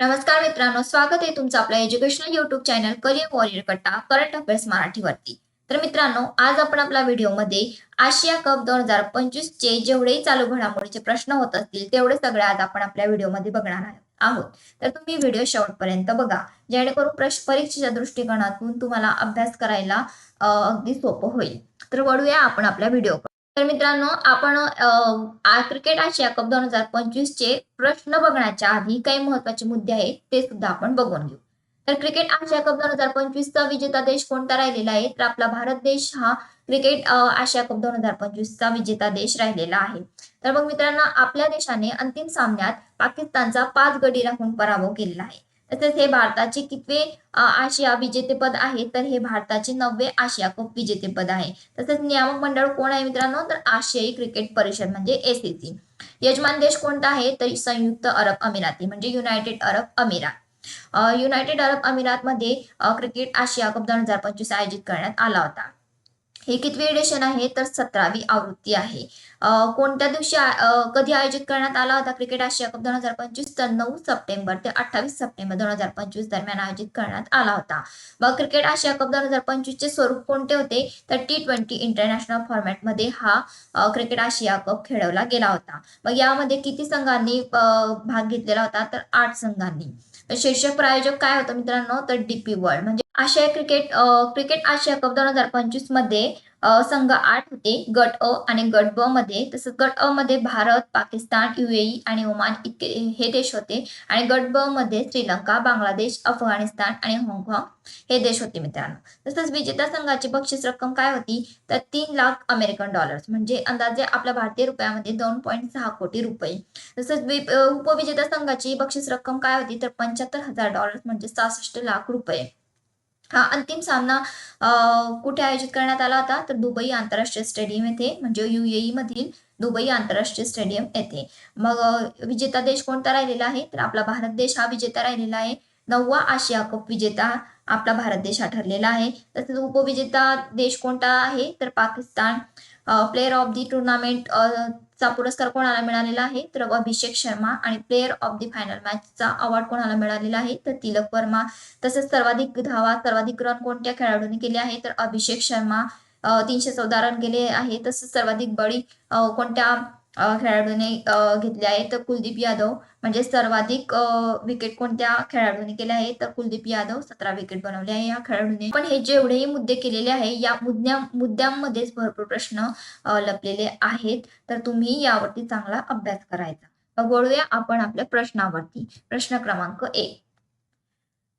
नमस्कार मित्रांनो स्वागत आहे तुमचं आपल्या educational YouTube channel career warrior कट्टा करंट अफेअर्स मराठीवरती. तर मित्रांनो आज आपण आपल्या व्हिडिओमध्ये आशिया कप दोन हजार पंचवीस चे जेवढेही चालू घडामोडीचे प्रश्न होत असतील तेवढे सगळे आज आपण आपल्या व्हिडिओमध्ये बघणार आहोत. तर तुम्ही व्हिडिओ शेवटपर्यंत बघा जेणेकरून प्रश्न परीक्षेच्या दृष्टिकोनातून तुम्हाला अभ्यास करायला अगदी सोपं होईल. तर वळूया आपण आपल्या व्हिडिओ तर मित्रांनो आपण क्रिकेट आशिया कप दोन हजार पंचवीस चे प्रश्न बघण्याच्या आधी काही महत्त्वाचे मुद्दे आहेत ते सुद्धा आपण बघून घेऊ. तर क्रिकेट आशिया कप दोन हजार पंचवीस चा विजेता देश कोणता राहिलेला आहे? तर आपला भारत देश हा क्रिकेट आशिया कप दोन हजार पंचवीस चा विजेता देश राहिलेला आहे. तर मग मित्रांनो आपल्या देशाने अंतिम सामन्यात पाकिस्तानचा पाच गडी राखून पराभव केलेला आहे. तसेच हे भारताचे कितवे आशिया विजेतेपद आहे तर हे भारताचे नववे आशिया कप विजेतेपद आहे. तसेच नियामक मंडळ कोण आहे मित्रांनो? तर आशियाई क्रिकेट परिषद म्हणजे एसीसी यजमान देश कोणता आहे? तर संयुक्त अरब अमिराती म्हणजे United Arab Emirates. United Arab अमिरातमध्ये cricket आशिया कप दोन हजार पंचवीस आयोजित करण्यात आला होता. हे कितवी एडिशन आहे तर सतरावी आवृत्ती आहे. कोणत्या दिवशी कधी आयोजित करण्यात आला होता क्रिकेट आशिया कप दोन हजार पंचवीस? तर नऊ सप्टेंबर ते अठ्ठावीस सप्टेंबर दोन हजार पंचवीस दरम्यान आयोजित करण्यात आला होता. मग क्रिकेट आशिया कप दोन हजार पंचवीस चे स्वरूप कोणते होते? तर टी ट्वेंटी इंटरनॅशनल फॉर्मॅटमध्ये हा क्रिकेट आशिया कप खेळवला गेला होता. मग यामध्ये किती संघांनी भाग घेतलेला होता? तर आठ संघांनी. शीर्षक प्रायोजक काय होतं मित्रांनो? तर डीपी वर्ल्ड म्हणजे Asia cricket cricket Asia cup दोन हजार पंचवीसमध्ये संघ आठ होते. गट अ आणि गट ब मध्ये. तसंच गट अ मध्ये भारत पाकिस्तान युएई आणि ओमान इतके हे देश होते. आणि गट ब मध्ये श्रीलंका बांगलादेश अफगाणिस्तान आणि हाँगकाँग हे देश होते मित्रांनो. तसंच विजेता संघाची बक्षीस रक्कम काय होती? तर तीन लाख अमेरिकन डॉलर्स. म्हणजे अंदाजे आपल्या भारतीय रुपयामध्ये दोन पॉईंट सहा कोटी रुपये. तसंच उपविजेता संघाची बक्षीस रक्कम काय होती? तर पंच्याहत्तर हजार डॉलर्स म्हणजे सहासष्ट लाख रुपये. हा अंतिम सामना कुठे आयोजित करण्यात आला होता? तर दुबई आंतरराष्ट्रीय स्टेडियम येथे म्हणजे युएई मधील दुबई आंतरराष्ट्रीय स्टेडियम येथे. मग विजेता देश कोणता राहिलेला आहे? तर आपला भारत देश हा विजेता राहिलेला आहे. नववा आशिया कप विजेता आपला भारत देश हा ठरलेला आहे. तसेच उपविजेता देश कोणता आहे? तर Pakistan. Player of the tournament चा पुरस्कार कोणाला मिळालेला आहे? तर अभिषेक शर्मा आणि प्लेअर ऑफ दी फायनल मॅचचा अवॉर्ड कोणाला मिळालेला आहे? तर तिलक वर्मा. तसेच सर्वाधिक धावा सर्वाधिक रन कोणत्या खेळाडूंनी केले आहे? तर अभिषेक शर्मा तीनशे चौदा रन केले आहे. तसेच सर्वाधिक बळी कोणत्या खेळाडूने घेतले आहे तर कुलदीप यादव. म्हणजे सर्वाधिक विकेट कोणत्या खेळाडूने केले आहे? तर कुलदीप यादव सतरा विकेट बनवले आहे या खेळाडूने. पण हे जेवढेही मुद्दे केलेले आहे या मुद्द्या मुद्द्यांमध्येच भरपूर प्रश्न लपलेले आहेत. तर तुम्ही यावरती चांगला अभ्यास करायचा. मग वळूया आपण आपल्या प्रश्नावरती. प्रश्न क्रमांक एक.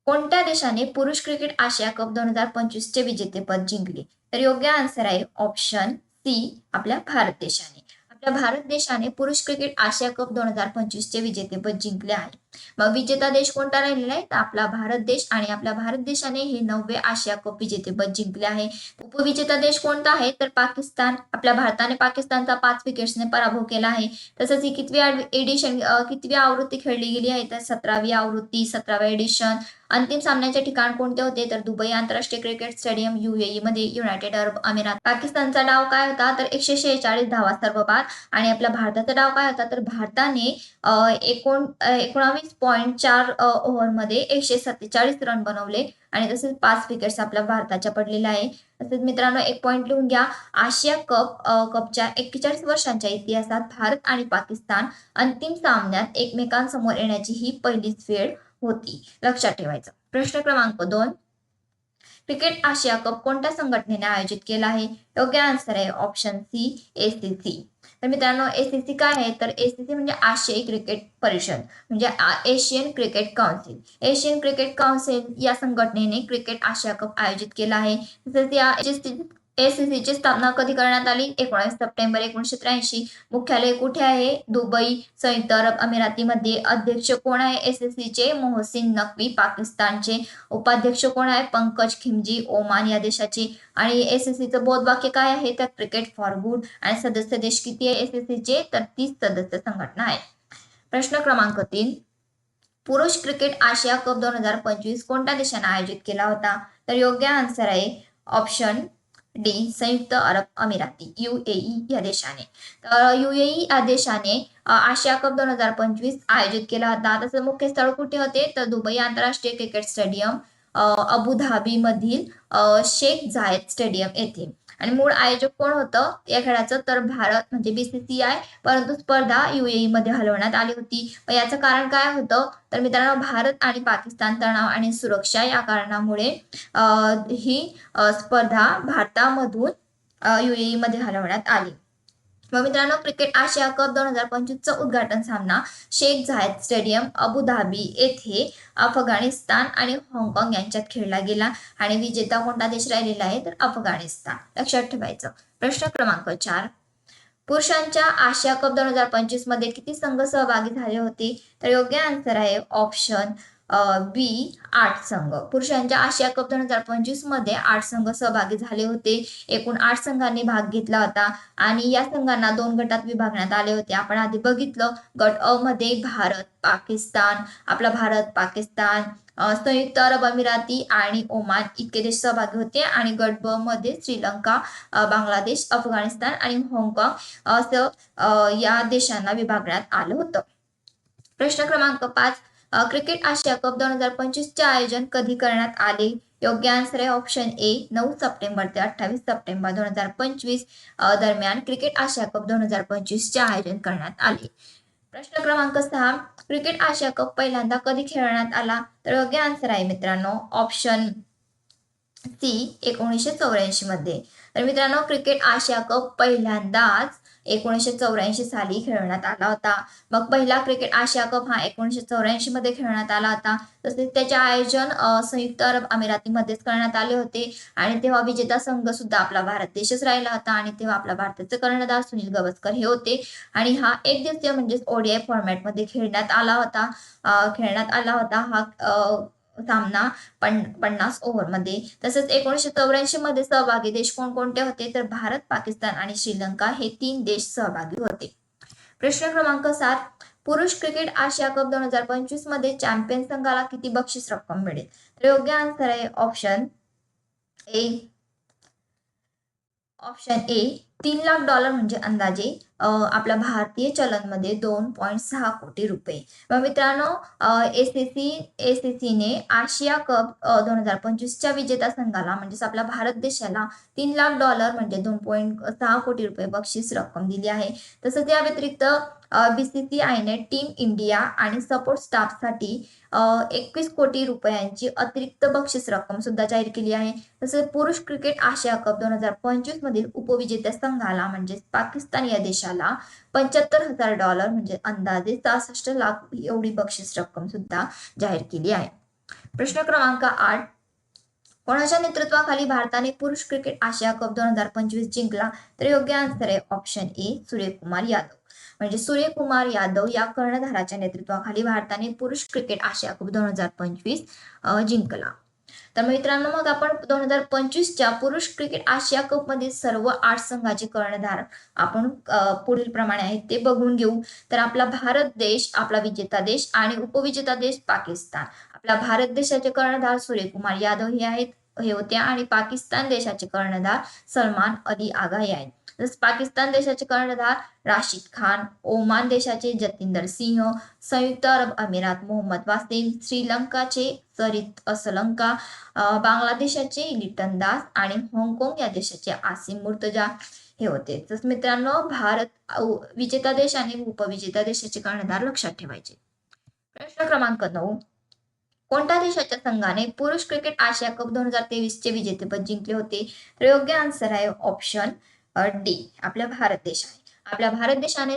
कोणत्या देशाने पुरुष क्रिकेट आशिया कप दोन हजार पंचवीस चे विजेतेपद जिंकले? तर योग्य आन्सर आहे ऑप्शन सी आपल्या भारत देशाने. आपल्या भारत देशाने पुरुष क्रिकेट आशिया कप दोन हजार पंचवीस चे विजेतेपद जिंकले आहे. मग विजेता देश कोणता राहिलेला आहे? तर आपला भारत देश आणि आपल्या भारत देशाने हे नववे आशिया कप विजेतेपद जिंकले आहे. उपविजेता देश कोणता आहे? तर पाकिस्तान. आपल्या भारताने पाकिस्तानचा पाच विकेट्सने पराभव केला आहे. तसंच ही कितवी एडिशन कितवी आवृत्ती खेळली गेली आहे? तर सतरावी आवृत्ती सतराव्या एडिशन अंतिम सामन्याचे ठिकाण कोणते होते? तर दुबई आंतरराष्ट्रीय क्रिकेट स्टेडियम युएई मध्ये युनायटेड अरब अमिरात पाकिस्तानचा डाव काय होता? तर एकशे शेहेचाळीस धावा सर्व आणि आपल्या भारताचा डाव काय होता? तर भारताने एकोण एकोणावीस पॉईंट चार ओव्हरमध्ये एकशे सत्तेचाळीस रन बनवले. आणि तसेच पाच विकेट्स आपल्या भारताच्या पडलेल्या आहे. तसेच मित्रांनो एक पॉईंट लिहून घ्या. आशिया कप कपच्या एक्केचाळीस वर्षांच्या इतिहासात भारत आणि पाकिस्तान अंतिम सामन्यात एकमेकांसमोर येण्याची ही पहिलीच वेळ. होती. लक्षात ठेवायचं. प्रश्न क्रमांक दोन. क्रिकेट आशिया कप कोणत्या संघटनेने आयोजित केला आहे? योग्य आन्सर आहे ऑप्शन सी एसीसी तर मित्रांनो एसीसी काय आहे? तर एसीसी म्हणजे आशियाई क्रिकेट परिषद म्हणजे Asian cricket council Asian cricket council या संघटनेने क्रिकेट आशिया कप आयोजित केला आहे. तसेच या एसीसी ची स्थापना कधी करण्यात आली? एकोणीस सप्टेंबर एकोणीशे त्र्याऐंशी. मुख्यालय कुठे आहे? दुबई संयुक्त अरब अमिरातीमध्ये. अध्यक्ष कोण आहे? एसीसी मोहसिन नकवी पाकिस्तानचे उपाध्यक्ष कोण आहे? पंकज खिमजी ओमान या देशाचे. आणि एसीसीचं बोधवाक्य काय आहे? तर क्रिकेट फॉर गुड. आणि सदस्य देश किती आहे? एसीसी तर तीस सदस्य संघटना आहे प्रश्न क्रमांक तीन. पुरुष क्रिकेट आशिया कप दोन हजार पंचवीस कोणत्या देशाने आयोजित केला होता? तर योग्य आन्सर आहे ऑप्शन डी संयुक्त अरब अमिराती युएई या देशाने तर युएई या देशाने आशिया कप दोन हजार पंचवीस आयोजित केला होता त्याचं मुख्य स्थळ कुठे होते तर दुबई आंतरराष्ट्रीय क्रिकेट स्टेडियम अबुधाबी मधील शेख जायद स्टेडियम येथे आणि मूळ आयोजक कोण होतं? या खेळाचं तर भारत म्हणजे बीसीसीआय परंतु स्पर्धा युएई मध्ये हलवण्यात आली होती. याचं कारण काय होतं? तर मित्रांनो भारत आणि पाकिस्तान तणाव आणि सुरक्षा या कारणामुळे ही स्पर्धा भारतामधून युएई मध्ये हलवण्यात आली. मग मित्रांनो क्रिकेट आशिया कप दोन हजार पंचवीसचा उद्घाटन सामना शेख झायद स्टेडियम अबुधाबी येथे अफगाणिस्तान आणि हाँगकाँग यांच्यात खेळला गेला आणि विजेता कोणता देश राहिलेला आहे? तर अफगाणिस्तान. लक्षात ठेवायचं. प्रश्न क्रमांक चार. पुरुषांच्या आशिया कप दोन हजार पंचवीसमध्ये किती संघ सहभागी झाले होते? तर योग्य आन्सर आहे ऑप्शन बी आठ संघ. पुरुषांच्या आशिया कप दोन हजार पंचवीसमध्ये आठ संघ सहभागी झाले होते. एकूण आठ संघांनी भाग घेतला होता आणि या संघांना दोन गटात विभागण्यात आले होते. आपण आधी बघितलं गट अ मध्ये भारत पाकिस्तान. आपला भारत पाकिस्तान. संयुक्त अरब अमिराती आणि ओमान इतके देश सहभागी होते आणि गट ब मध्ये श्रीलंका बांगलादेश अफगाणिस्तान आणि हाँगकाँग असं या देशांना विभागण्यात आलं होतं. प्रश्न क्रमांक पाच क्रिकेट आशिया कप दोन हजार पंचवीसचे आयोजन कधी करण्यात आले? योग्य आन्सर आहे ऑप्शन ए नऊ सप्टेंबर ते अठ्ठावीस सप्टेंबर दोन हजार पंचवीस दरम्यान क्रिकेट आशिया कप दोन हजार पंचवीसचे आयोजन करण्यात आले. प्रश्न क्रमांक सहा क्रिकेट आशिया कप पहिल्यांदा कधी खेळण्यात आला? तर योग्य आन्सर आहे मित्रांनो ऑप्शन सी एकोणीसशे चौऱ्याऐंशी मध्ये. तर मित्रांनो क्रिकेट आशिया कप पहिल्यांदाच एकोणीसशे चौऱ्याऐंशी साली खेळवण्यात आला होता. मग पहिला क्रिकेट आशिया कप हा एकोणीसशे चौऱ्याऐंशी मध्ये खेळण्यात आला होता. तसेच त्याचे आयोजन संयुक्त अरब अमिरातीमध्येच करण्यात आले होते. आणि तेव्हा विजेता संघ सुद्धा आपला भारत देशच राहिला होता. आणि तेव्हा आपला भारताचे कर्णधार सुनील गवस्कर हे होते. आणि हा एक दिवसीय म्हणजेच ओडीआय फॉर्मॅटमध्ये खेळण्यात आला होता. खेळण्यात आला होता. हा सामना पन्नास ओव्हरमध्ये तसेच एकोणीसशे चौऱ्याऐंशी मध्ये सहभागी देश कोणकोणते होते? तर भारत पाकिस्तान आणि श्रीलंका हे तीन देश सहभागी होते. प्रश्न क्रमांक सात पुरुष क्रिकेट आशिया कप दोन हजार पंचवीसमध्ये चॅम्पियन संघाला किती बक्षीस रक्कम मिळेल? तर योग्य आन्सर आहे ऑप्शन ए ऑप्शन ए तीन लाख डॉलर म्हणजे अंदाजे आपल्या भारतीय चलनमध्ये दोन पॉईंट सहा कोटी रुपये. मग मित्रांनो एसीसी सी सीने आशिया कप दोन हजार पंचवीसच्या विजेता संघाला म्हणजेच आपल्या भारत देशाला तीन लाख डॉलर म्हणजे दोन पॉईंट सहा कोटी रुपये बक्षीस रक्कम दिली आहे. तसंच या व्यतिरिक्त बीसीसीआयने टीम इंडिया आणि सपोर्ट स्टाफसाठी एकवीस कोटी रुपयांची अतिरिक्त बक्षीस रक्कम सुद्धा जाहीर केली आहे. तसेच पुरुष क्रिकेट आशिया कप दोन हजार पंचवीस मधील उपविजेत्या संघाला म्हणजे पाकिस्तान या देशाला पंच्याहत्तर हजार डॉलर म्हणजे अंदाजे सहासष्ट लाख एवढी बक्षीस रक्कम सुद्धा जाहीर केली आहे. प्रश्न क्रमांक आठ. कोणाच्या नेतृत्वाखाली भारताने पुरुष क्रिकेट आशिया कप दोन हजार पंचवीस जिंकला? तर योग्य आन्सर आहे ऑप्शन ए सूर्यकुमार यादव. म्हणजे सूर्यकुमार यादव या कर्णधाराच्या नेतृत्वाखाली भारताने पुरुष क्रिकेट आशिया कप दोन हजार पंचवीस जिंकला. तर मित्रांनो मग आपण दोन हजार पंचवीसच्या पुरुष क्रिकेट आशिया कप मधील सर्व आठ संघाचे कर्णधार आपण पुढील प्रमाणे आहेत ते बघून घेऊ. तर आपला भारत देश आपला विजेता देश आणि उपविजेता देश पाकिस्तान. आपला भारत देशाचे कर्णधार सूर्यकुमार यादव हे आहेत हे होते आणि पाकिस्तान देशाचे कर्णधार सलमान अली आगा हे आहेत. तसंच पाकिस्तान देशाचे कर्णधार राशिद खान ओमान देशाचे जतिंदर सिंह संयुक्त अरब अमिरात मोहम्मद वासिम श्रीलंकाचे सरित असलंका बांगलादेशाचे लिटन दास आणि हाँगकाँग या देशाचे आसिम मुर्तजा हे होते. तसंच मित्रांनो भारत विजेता देश आणि उपविजेता देशाचे कर्णधार लक्षात ठेवायचे. प्रश्न क्रमांक नऊ. कोणत्या देशाच्या संघाने पुरुष क्रिकेट आशिया कप दोन हजार तेवीस चे विजेतेपद जिंकले होते? तर योग्य आन्सर आहे ऑप्शन डी आपला भारत देश आहे. आपल्या भारत देशाने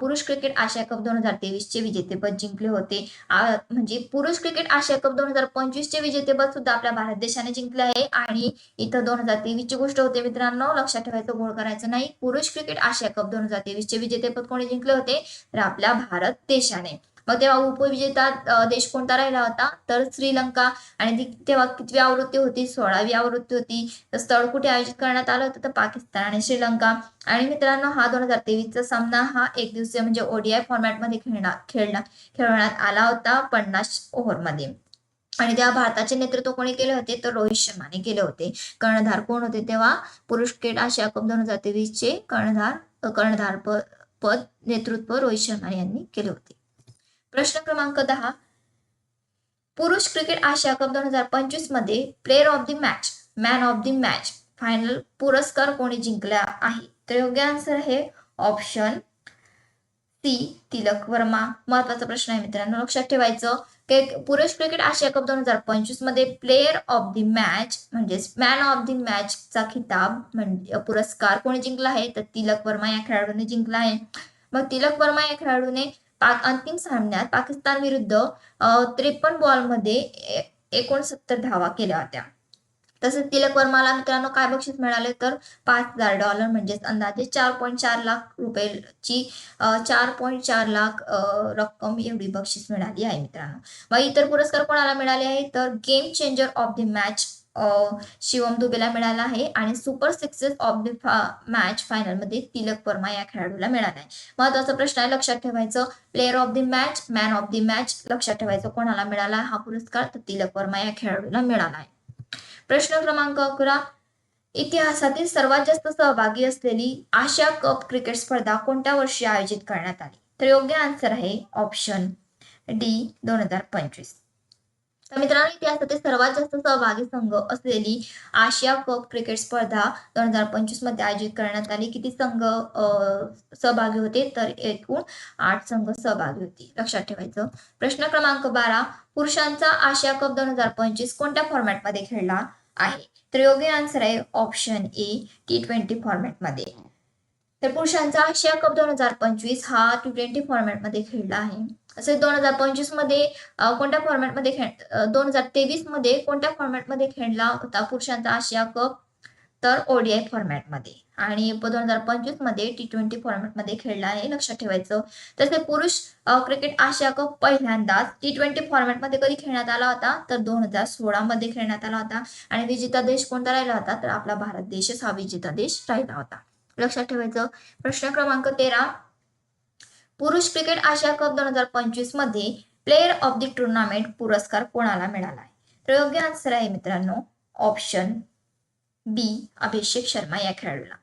पुरुष क्रिकेट आशिया कप दोन हजार तेवीस चे विजेतेपद जिंकले होते. म्हणजे पुरुष क्रिकेट आशिया कप दोन हजार पंचवीस चे विजेतेपद सुद्धा आपल्या भारत देशाने जिंकले आहे. आणि इथं दोन हजार तेवीस ची गोष्ट होते मित्रांनो लक्षात ठेवायचं गोळ करायचं नाही. पुरुष क्रिकेट आशिया कप दोन हजार तेवीस चे विजेतेपद कोणी जिंकले होते? तर आपल्या भारत देशाने. मग तेव्हा उपविजेता देश कोणता राहिला होता. तर श्रीलंका आणि ती तेव्हा कितवी आवृत्ती होती? सोळावी आवृत्ती होती. तर स्थळ कुठे आयोजित करण्यात आलं होतं? तर पाकिस्तान आणि श्रीलंका. आणि मित्रांनो हा दोन हजार तेवीसचा सामना हा एक दिवसीय म्हणजे ओडीआय फॉर्मॅटमध्ये खेळणार खेळला खेळवण्यात आला होता पन्नास ओव्हरमध्ये. आणि तेव्हा भारताचे नेतृत्व कोणी केले होते? तर रोहित शर्माने केले होते. कर्णधार कोण होते? तेव्हा पुरुष क्रिकेट आशिया कप दोन हजार तेवीस चे कर्णधार कर्णधार पद नेतृत्व रोहित शर्मा यांनी केले होते. प्रश्न क्रमांक दहा. पुरुष क्रिकेट आशिया कप दोन हजार पंचवीसमध्ये player of the match man of the match final पुरस्कार कोणी जिंकला आहे? तर योग्य आन्सर आहे ऑप्शन सी तिलक वर्मा. महत्त्वाचा प्रश्न आहे मित्रांनो लक्षात ठेवायचं की पुरुष क्रिकेट आशिया कप दोन हजार पंचवीसमध्ये प्लेअर ऑफ द मॅच म्हणजेच मॅन ऑफ द मॅच चा खिताब म्हणजे पुरस्कार कोणी जिंकला आहे? तर तिलक वर्मा या खेळाडूने जिंकला आहे. मग तिलक वर्मा या खेळाडूने पाक अंतिम सामन्यात पाकिस्तान विरुद्ध त्रेपन्न बॉलमध्ये एकोणसत्तर धावा केल्या होत्या. तसेच तिलक वर्माला मित्रांनो काय बक्षीस मिळाले तर पाच हजार डॉलर म्हणजेच अंदाजे चार पॉईंट चार लाख रुपयाची चार पॉईंट चार लाख रक्कम एवढी बक्षीस मिळाली आहे मित्रांनो. मग इतर पुरस्कार कोणाला मिळाले आहे तर game changer of the match Shivam दुबेला मिळाला आहे आणि super sixes of the match फायनलमध्ये तिलक वर्मा या खेळाडूला मिळाला आहे. महत्त्वाचा प्रश्न आहे लक्षात ठेवायचं player of the match man of the match लक्षात ठेवायचं कोणाला मिळाला हा पुरस्कार तर तिलक वर्मा या खेळाडूला मिळाला आहे. प्रश्न क्रमांक अकरा इतिहासातील सर्वात जास्त सहभागी असलेली आशिया कप क्रिकेट स्पर्धा कोणत्या वर्षी आयोजित करण्यात आली? तर योग्य आन्सर आहे ऑप्शन डी दोन हजार पंचवीस. तर मित्रांनो इतिहासातील सर्वात जास्त सहभागी संघ असलेली आशिया कप क्रिकेट स्पर्धा दोन हजार पंचवीसमध्ये आयोजित करण्यात आली. किती संघ सहभागी होते? तर एकूण आठ संघ सहभागी होते. लक्षात ठेवायचं. प्रश्न क्रमांक बारा पुरुषांचा आशिया कप दोन हजार पंचवीस कोणत्या फॉर्मॅटमध्ये खेळला आहे? तर योग्य आन्सर आहे ऑप्शन ए टी ट्वेंटी फॉर्मॅटमध्ये तर पुरुषांचा आशिया कप दोन हजार पंचवीस हा टी ट्वेंटी फॉर्मॅटमध्ये खेळला आहे. असे दोन हजार पंचवीसमध्ये कोणत्या फॉर्मॅटमध्ये खेळ दोन हजार तेवीसमध्ये कोणत्या फॉर्मॅटमध्ये खेळला होता पुरुषांचा आशिया कप तर ओडीआय फॉर्मॅटमध्ये आणि दोन हजार पंचवीसमध्ये टी ट्वेंटी फॉर्मॅटमध्ये खेळला आहे लक्षात ठेवायचं. तसे पुरुष क्रिकेट आशिया कप पहिल्यांदाच टी ट्वेंटी फॉर्मॅटमध्ये कधी खेळण्यात आला होता? तर दोन हजार सोळा मध्ये खेळण्यात आला होता. आणि विजेता देश कोणता राहिला होता? तर आपला भारत देशच हा विजेता देश राहिला होता. लक्षात ठेवायचं. प्रश्न क्रमांक तेरा. पुरुष क्रिकेट आशिया कप दोन हजार पंचवीसमध्ये प्लेअर ऑफ द टुर्नामेंट पुरस्कार कोणाला मिळाला आहे? तर योग्य आन्सर आहे मित्रांनो ऑप्शन बी अभिषेक शर्मा या खेळाडूला.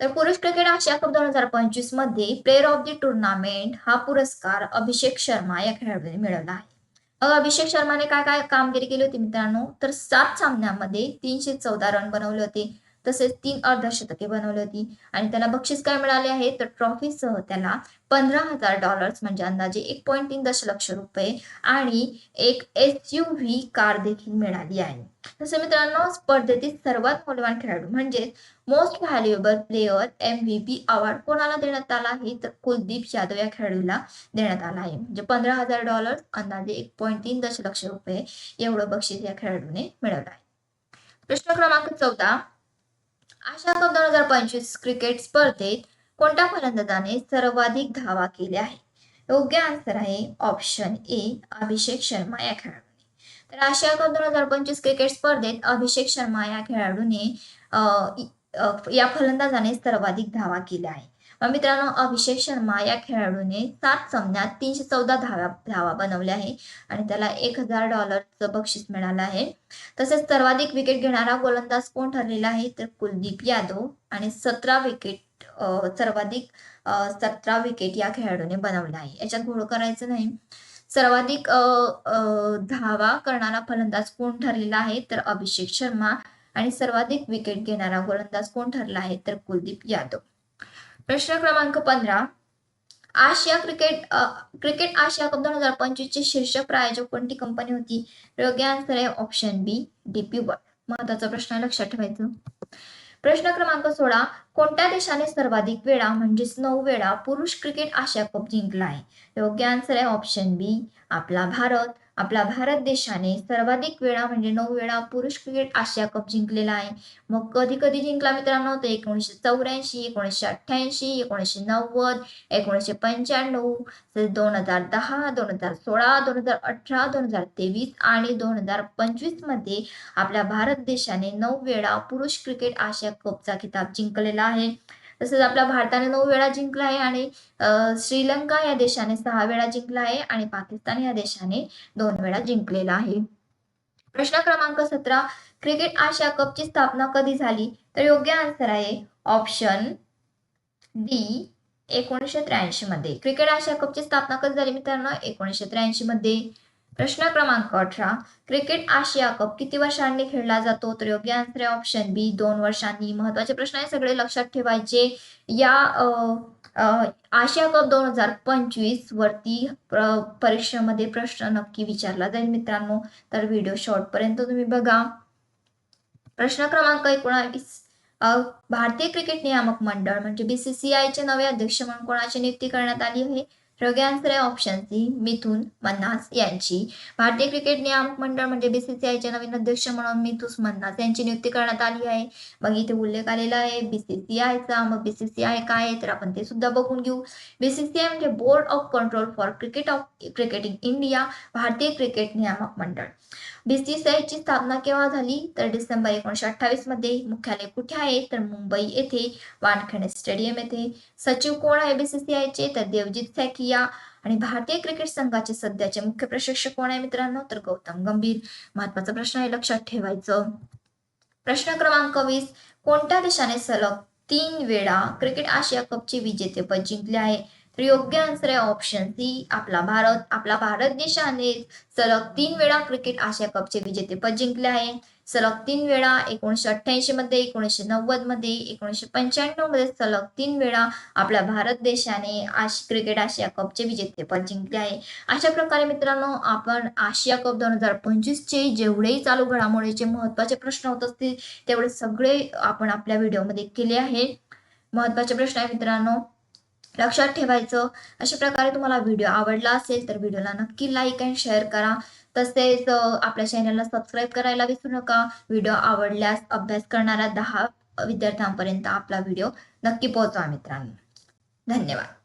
तर पुरुष क्रिकेट आशिया कप दोन हजार पंचवीसमध्ये प्लेअर ऑफ द टुर्नामेंट हा पुरस्कार अभिषेक शर्मा या खेळाडूने मिळवला आहे. मग अभिषेक शर्माने काय काय कामगिरी केली होती मित्रांनो? तर सात सामन्यामध्ये तीनशे चौदा रन बनवले होते. तसेच तीन अर्धशतके बनवली होती. आणि त्याला बक्षीस काय मिळाले आहे? तर ट्रॉफीसह त्याला पंधरा हजार डॉलर्स म्हणजे अंदाजे एक पॉईंट तीन दशलक्ष रुपये आणि एक एस यू व्ही कार देखील मिळाली आहे. तसे मित्रांनो स्पर्धेतील सर्वात मौल्यवान खेळाडू म्हणजे most valuable player M V P award कोणाला देण्यात आला आहे? तर कुलदीप यादव या खेळाडूला देण्यात आला आहे. म्हणजे पंधरा हजार डॉलर्स अंदाजे एक पॉईंट तीन दशलक्ष रुपये एवढं बक्षीस या खेळाडूने मिळवलं आहे. प्रश्न क्रमांक चौदा. आशिया कप दोन हजार पंचवीस क्रिकेट स्पर्धेत कोणत्या फलंदाजाने सर्वाधिक धावा केल्या आहे योग्य आन्सर आहे ऑप्शन ए अभिषेक शर्मा या खेळाडूने. तर आशिया कप दोन हजार पंचवीस क्रिकेट स्पर्धेत अभिषेक शर्मा या खेळाडूने या फलंदाजाने सर्वाधिक धावा केल्या आहे मित्रांनो अभिषेक शर्मा या खेळाडूने सात सामन्यात तीनशे चौदा धावा धावा बनवल्या आहे आणि त्याला एक हजार डॉलरचं बक्षीस मिळालं आहे. तसेच सर्वाधिक विकेट घेणारा गोलंदाज कोण ठरलेला आहे? तर कुलदीप यादव आणि सतरा विकेट सर्वाधिक सतरा विकेट या खेळाडूने बनवला आहे. याच्यात घोळ करायचं नाही. सर्वाधिक धावा करणारा फलंदाज कोण ठरलेला आहे? तर अभिषेक शर्मा आणि सर्वाधिक विकेट घेणारा गोलंदाज कोण ठरला आहे? तर कुलदीप यादव. प्रश्न क्रमांक पंधरा. Asia cricket cricket Asia cup दोन हजार पंचवीस चे शीर्षक प्रायोजक कोणती कंपनी होती? योग्य आन्सर आहे ऑप्शन बी डीपी वर्ल्ड महत्त्वाचा प्रश्न लक्षात ठेवायचं. प्रश्न क्रमांक सोळा. कोणत्या देशाने सर्वाधिक वेळा म्हणजेच नऊ वेळा पुरुष क्रिकेट आशिया कप जिंकला आहे? योग्य आन्सर आहे ऑप्शन बी आपला भारत. आपला भारत देशाने सर्वाधिक वेळा म्हणजे नऊ वेळा पुरुष क्रिकेट आशिया कप जिंकलेला आहे. मग कधी कधी जिंकला मित्रांनो तर एकोणीसशे चौऱ्याऐंशी एकोणीसशे अठ्ठ्याऐंशी एकोणीसशे नव्वद एकोणीसशे पंच्याण्णव दोन हजार दहा दोन हजार सोळा दोन हजार अठरा दोन हजार तेवीस आणि दोन हजार पंचवीसमध्ये आपल्या भारत देशाने नऊ वेळा पुरुष क्रिकेट आशिया कपचा खिताब जिंकलेला आहे. तसंच आपल्या भारताने नऊ वेळा जिंकला आहे आणि श्रीलंका या देशाने सहा वेळा जिंकला आहे आणि पाकिस्तान या देशाने दोन वेळा जिंकलेला आहे. प्रश्न क्रमांक सतरा क्रिकेट आशिया कपची स्थापना कधी झाली? तर योग्य आन्सर आहे ऑप्शन डी एकोणीसशे त्र्याऐंशी मध्ये. क्रिकेट आशिया कपची स्थापना कधी झाली मित्रांनो? एकोणीसशे त्र्याऐंशी मध्ये. प्रश्न क्रमांक अठरा. क्रिकेट आशिया कप किती वर्षांनी खेळला जातो? तर योग्य आन्सर आहे ऑप्शन बी दोन वर्षांनी. महत्त्वाचे प्रश्न आहे सगळे लक्षात ठेवायचे. या आशिया कप दोन हजार पंचवीस वरती परीक्षेमध्ये प्रश्न नक्की विचारला जाईल मित्रांनो. तर व्हिडिओ पर्यंत तुम्ही बघा. प्रश्न क्रमांक एकोणावीस. भारतीय क्रिकेट नियामक मंडळ म्हणजे बीसीसीआय चे नवे अध्यक्ष म्हणून कोणाची नियुक्ती करण्यात आली आहे? योग्य ऑप्शन सी मिथुन मन्हास यांची. भारतीय क्रिकेट नियामक मंडळ म्हणजे बीसीसीआयचे नवीन अध्यक्ष म्हणून मिथुस मन्हास यांची नियुक्ती करण्यात आली आहे. मग इथे उल्लेख आलेला आहे बीसीसीआयचा मग बीसीसीआय काय आहे? तर आपण ते सुद्धा बघून घेऊ. बीसीसीआय म्हणजे board of control for cricket of cricketing India भारतीय क्रिकेट नियामक मंडळ. बीसीसीआयची स्थापना केव्हा झाली? तर डिसेंबर एकोणीशे अठ्ठावीसमध्ये मुख्यालय कुठे आहे? तर मुंबई येथे वानखेडे स्टेडियम येथे. सचिव कोण आहे बीसीसीआयचे तर देवजित सॅकिया आणि भारतीय क्रिकेट संघाचे सध्याचे मुख्य प्रशिक्षक कोण आहे मित्रांनो? तर गौतम गंभीर. महत्त्वाचा प्रश्न आहे लक्षात ठेवायचं. प्रश्न क्रमांक वीस. कोणत्या देशाने सलग तीन वेळा क्रिकेट आशिया कपचे विजेतेपद जिंकले आहे? तर योग्य आन्सर आहे ऑप्शन सी आपला भारत आपला भारत देशाने सलग तीन वेळा क्रिकेट आशिया कपचे विजेतेपद जिंकले आहे. सलग तीन वेळा एकोणीसशे अठ्ठ्याऐंशी मध्ये एकोणीसशे नव्वदमध्ये एकोणीसशे पंच्याण्णवमध्ये सलग तीन वेळा आपल्या भारत देशाने आश क्रिकेट आशिया कपचे विजेतेपद जिंकले आहे. अशा प्रकारे मित्रांनो आपण आशिया कप दोन हजार पंचवीसचे जेवढेही चालू घडामोडीचे महत्त्वाचे प्रश्न होत असतील तेवढे सगळे आपण आपल्या व्हिडिओमध्ये केले आहे महत्त्वाचे प्रश्न आहे मित्रांनो लक्षात ठेवायचं. अशा प्रकारे तुम्हाला व्हिडिओ आवडला असेल तर व्हिडिओला नक्की लाईक अँड शेअर करा. तसेच आपल्या चॅनलला सबस्क्राईब करायला विसरू नका. व्हिडिओ आवडल्यास अभ्यास करणाऱ्या दहा विद्यार्थ्यांपर्यंत आपला व्हिडिओ नक्की पोहोचवा मित्रांनो. धन्यवाद.